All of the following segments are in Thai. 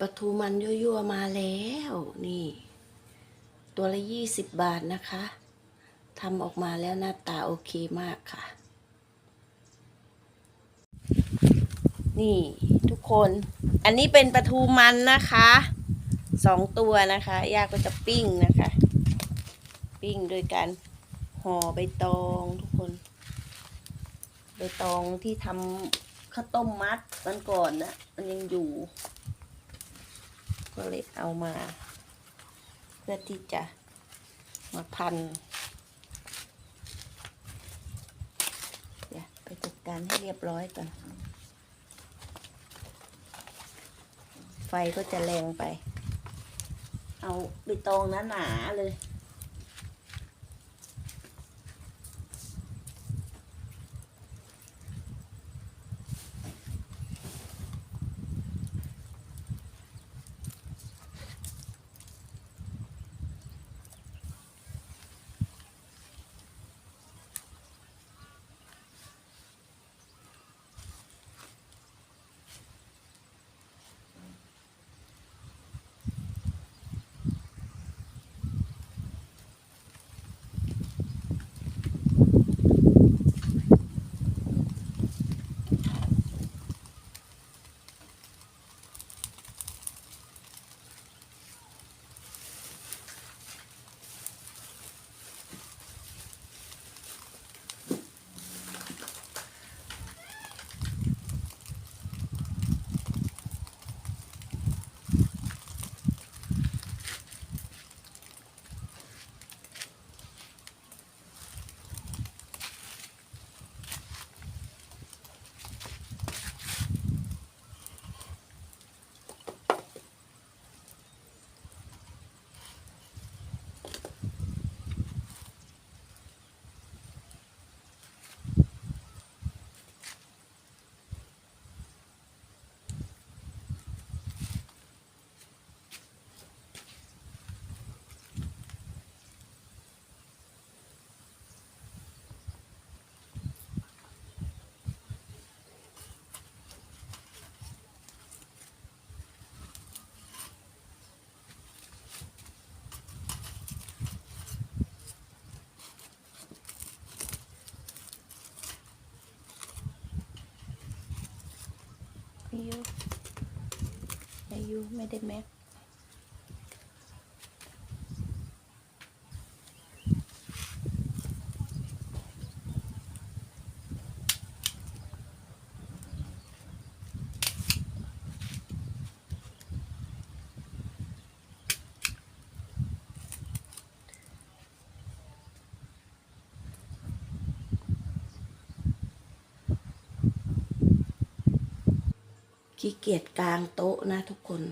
ปลาทูมันยั่วๆมาแล้วนี่ ตัวละยี่สิบบาทนะคะทำออกมาแล้วหน้าตาโอเคมากค่ะ นี่ทุกคน อันนี้เป็นปลาทูมันนะคะสองตัวนะคะยาก็จะปิ้งนะคะ ปิ้งโดยการห่อใบตองทุกคนใบตองที่ทำข้าวต้มมัดมันก่อนนะมันยังอยู่ ก็เลยเอามา เพื่อที่จะมาพันเดี๋ยวไปจัดการให้เรียบร้อยก่อน ไฟก็จะแรงไป เอาใบตองหนาๆเลย อายุอยุไม่ได้แม็ก ขี้เกียจกลางโต๊ะนะทุกคน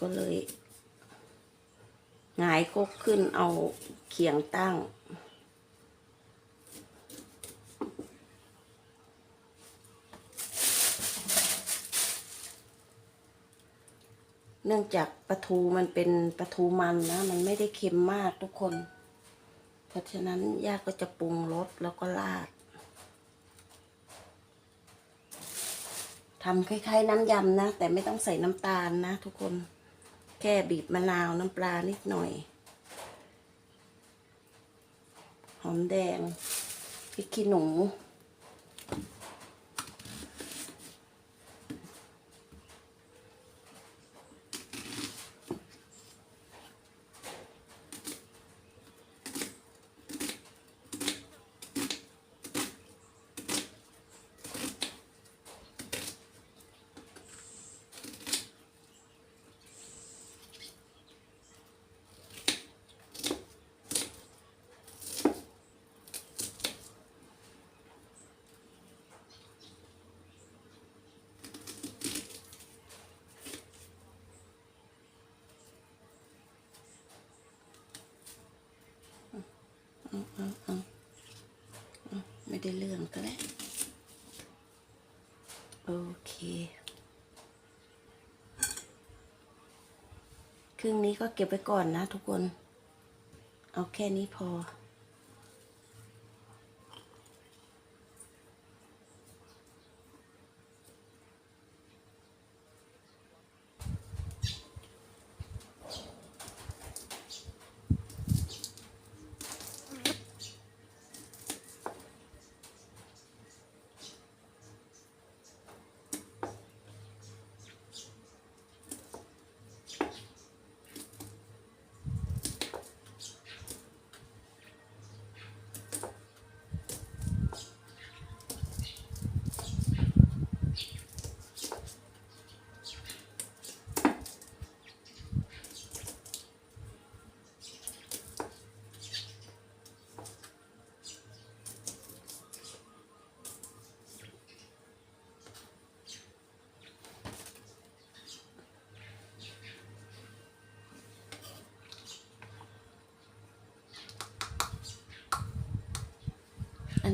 ก็เลยหงายกกขึ้นเอาเขียงตั้ง เนื่องจากปลาทูมันเป็นปลาทูมันนะ มันไม่ได้เค็มมากทุกคน เพราะฉะนั้นย่าก็จะปรุงรสแล้วก็ราด ทำคล้าย ๆ น้ำยำนะ แต่ไม่ต้องใส่น้ำตาลนะ ทุกคนแค่บีบมะนาวน้ำปลานิดหน่อย หอมแดงพริกขี้หนู ได้เรื่องก็แล้ว โอเค ครึ่งนี้ก็เก็บไว้ก่อนนะทุกคน เอาแค่นี้พอ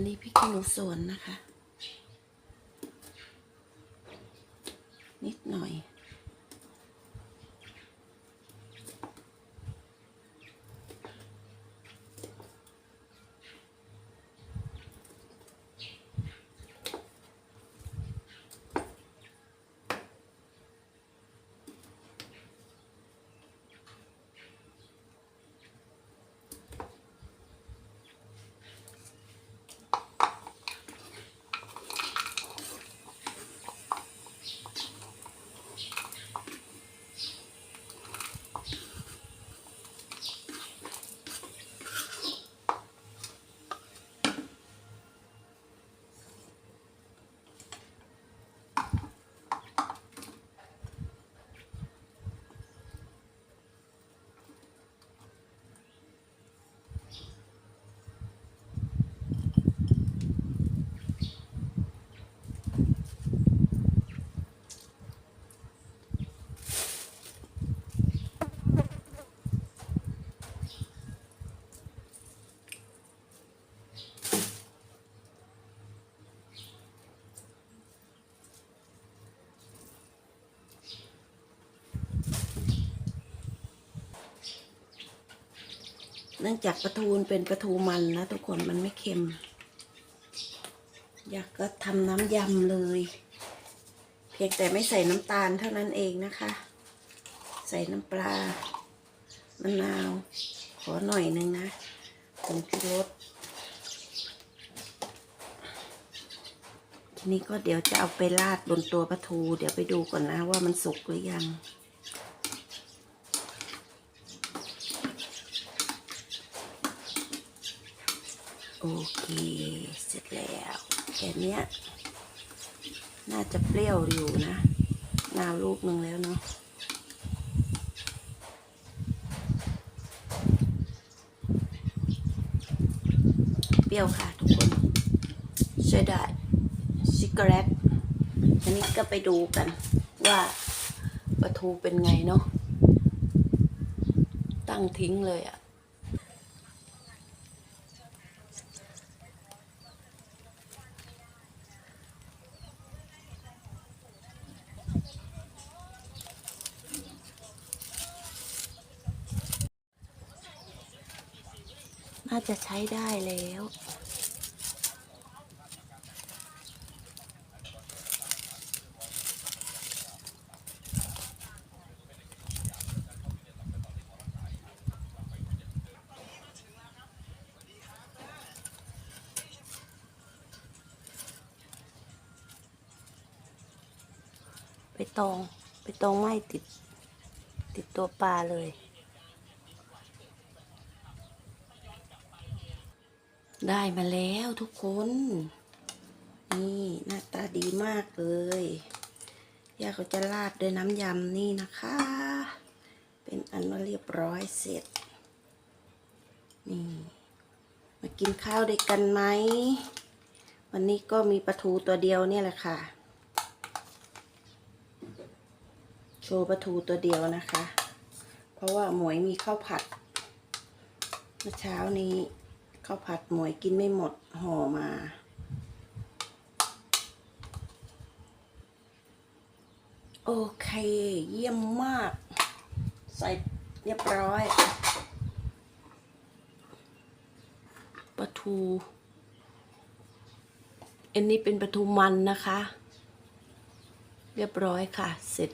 นี้พริกขี้หนูสวนนะคะ นื่องจากปลาทูเป็นปลาทูมันนะทุกคนมันไม่เค็ม อยากก็ทำน้ำยำเลย เพียงแต่ไม่ใส่น้ำตาลเท่านั้นเองนะคะ ใส่น้ำปลามะนาว ขอหน่อยนึงนะผงชูรสทีนี้ก็เดี๋ยวจะเอาไปราดบนตัวปลาทู เดี๋ยวไปดูก่อนนะว่ามันสุกหรือยัง อเค เสร็จแล้วแค่นี้น่าจะเปรี้ยวอยู่นะนาวลูกหนึ่งแล้วเนาะเปรี้ยวค่ะทุกคนใช่ได้ชิคเกอร์แลตอันนี้ก็ไปดูกันว่าปลาทูเป็นไงเนาะตั้งทิ้งเลยอะ น่าจะใช้ได้แล้ว ไปตอง ไปตองไม่ติด ติดตัวปลาเลย ได้มาแล้วทุกคน นี่หน้าตาดีมากเลยย่าเขาจะราดด้วยน้ำยำนี่นะคะ เป็นอันว่าเรียบร้อยเสร็จ นี่ มากินข้าวด้วยกันไหม วันนี้ก็มีปลาทูตัวเดียวเนี่ยแหละค่ะ โชว์ปลาทูตัวเดียวนะคะ เพราะว่าหมวยมีข้าวผัดเมื่อเช้านี้ ข้าวผัดหมวยกินไม่หมดห่อมา โอเค เยี่ยมมาก ใส่เรียบร้อยปลาทูอันนี้เป็นปลาทูมันนะคะ เรียบร้อยค่ะ เสร็จ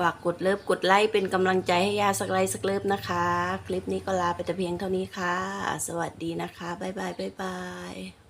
ฝากกดเลิฟกดไลค์เป็นกำลังใจให้ยาสักไลค์สักเลิฟนะคะ คลิปนี้ก็ลาไปแต่เพียงเท่านี้ค่ะ สวัสดีนะคะ บ๊ายบายบ๊ายบาย